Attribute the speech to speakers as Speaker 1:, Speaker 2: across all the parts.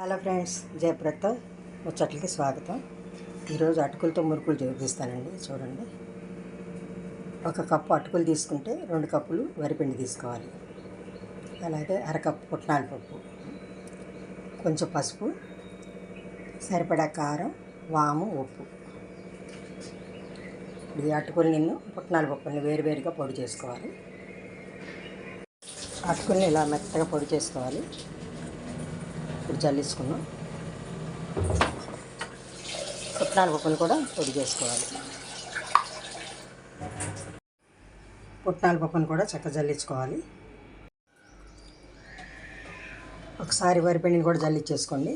Speaker 1: Hello friends జయప్రత ముచ్చట్లకి స్వాగతం. ఈరోజు అటుకులతో మురుకులు చూపిస్తానండి చూడండి. ఒక కప్పు అటుకులు తీసుకుంటే రెండు కప్పులు వరిపిండి తీసుకోవాలి. అలాగే అరకప్పు పుట్నాల పప్పు. కొంచెం పసుపు సరిపడా కారం వాము ఉప్పు. ఈ అటుకులు నిన్ను పుట్నాల పప్పుని వేరువేరుగా పొడి చేసుకోవాలి. అటుకుల్ని ఇలా మెత్తగా పొడి చేసుకోవాలి. ఇప్పుడు చల్లించుకున్నాం పుట్నాల పప్పులు కూడా పొడి చేసుకోవాలి. పుట్నాల పప్పును కూడా చక్కగా జల్లించుకోవాలి ఒకసారి వరిపిండిని కూడా జల్లించేసుకోండి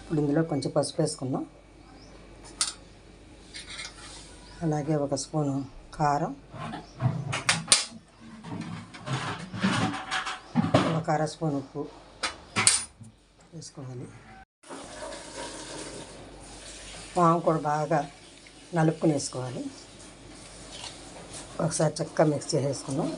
Speaker 1: ఇప్పుడు ఇందులో కొంచెం పసుపు వేసుకుందాం. అలాగే ఒక స్పూను కారం. ఒక అర స్పూన్ ఉప్పు వేసుకోవాలి. పాము కూడా బాగా నలుపుకుని వేసుకోవాలి ఒకసారి చక్కగా మిక్స్ చేసేసుకున్నాం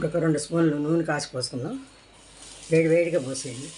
Speaker 1: ఇప్పుడు ఒక రెండు స్పూన్లు నూనె కాసి పోసుకుందాం. వేడి వేడిగా పోసేయండి.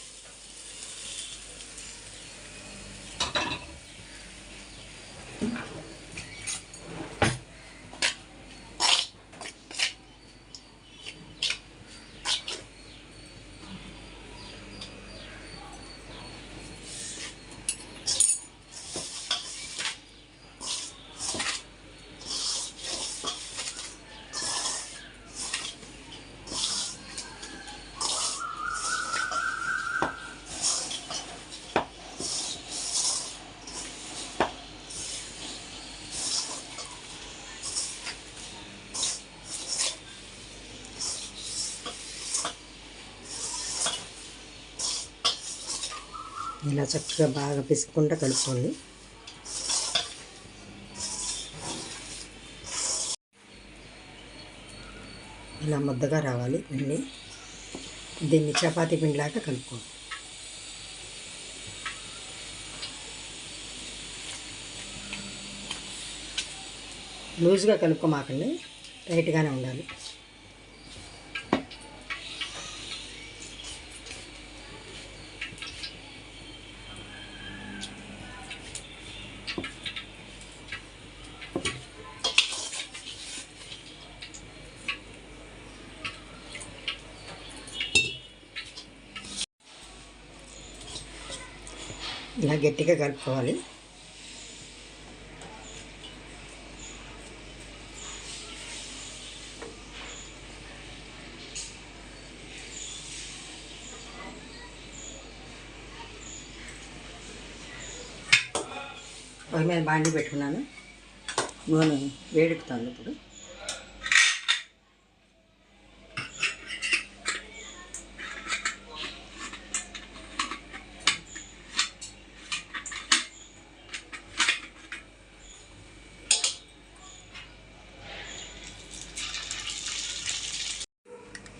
Speaker 1: ఇలా చక్కగా బాగా పిసుకుంటా కలుపుకోండి ఇలా ముద్దగా రావాలి పిండి. దీన్ని చపాతీ పిండిలాగా కలుపుకోండి. లూజ్గా కలుపుకోమాకండి. టైట్గానే ఉండాలి. ఇలా గట్టిగా కలుపుకోవాలి. పొయ్యి మీద బాండి పెట్టుకున్నాను. నూనె వేడెక్కుతుంది ఇప్పుడు.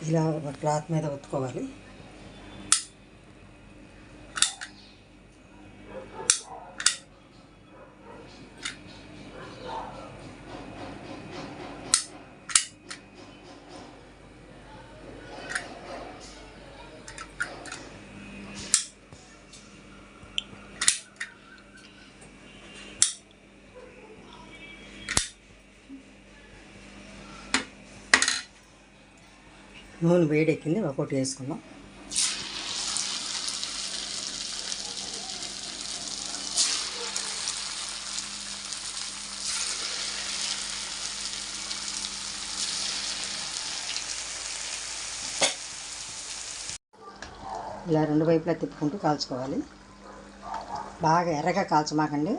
Speaker 1: ఇలా ఒక క్లాత్ మీద ఒత్తుకోవాలి. నూనె వేడెక్కింది ఒకటి వేసుకుందాం ఇలా రెండు వైపులా తిప్పుకుంటూ కాల్చుకోవాలి. బాగా ఎర్రగా కాల్చమాకండి.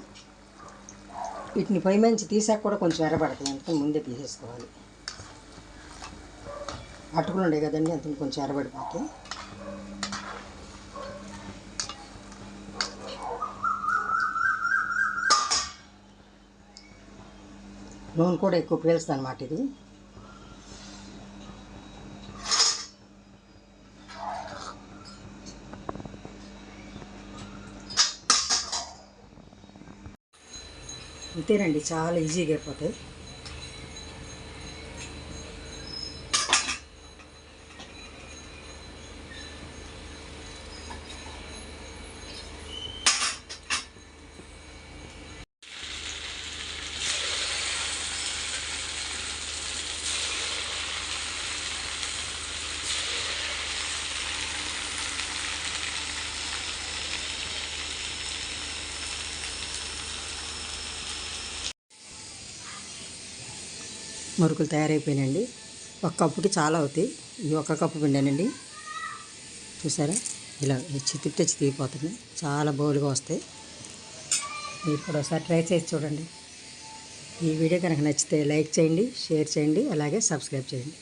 Speaker 1: వీటిని పొయ్యి మంచి తీసాక కూడా కొంచెం ఎర్రబడతాయి అందుకని ముందే తీసేసుకోవాలి. అటుకులు ఉండే కదండి అంత కొంచెం ఎరబడిపోతే నూనె కూడా ఎక్కువ పీల్స్తా అనమాట ఇది. అంతేనండి చాలా ఈజీగా అయిపోతాయి. మురుకులు తయారైపోయినాయండి. ఒక కప్పుకి చాలా అవుతాయి. ఇవి ఒక కప్పు పిండానండి. చూసారా? ఇలా చిత్తిచ్చి తీగిపోతున్నాయి చాలా బౌల్గా వస్తాయి. మీరు కూడా ఒకసారి ట్రై చేసి చూడండి. ఈ వీడియో కనుక నచ్చితే లైక్ చేయండి షేర్ చేయండి అలాగే సబ్స్క్రైబ్ చేయండి.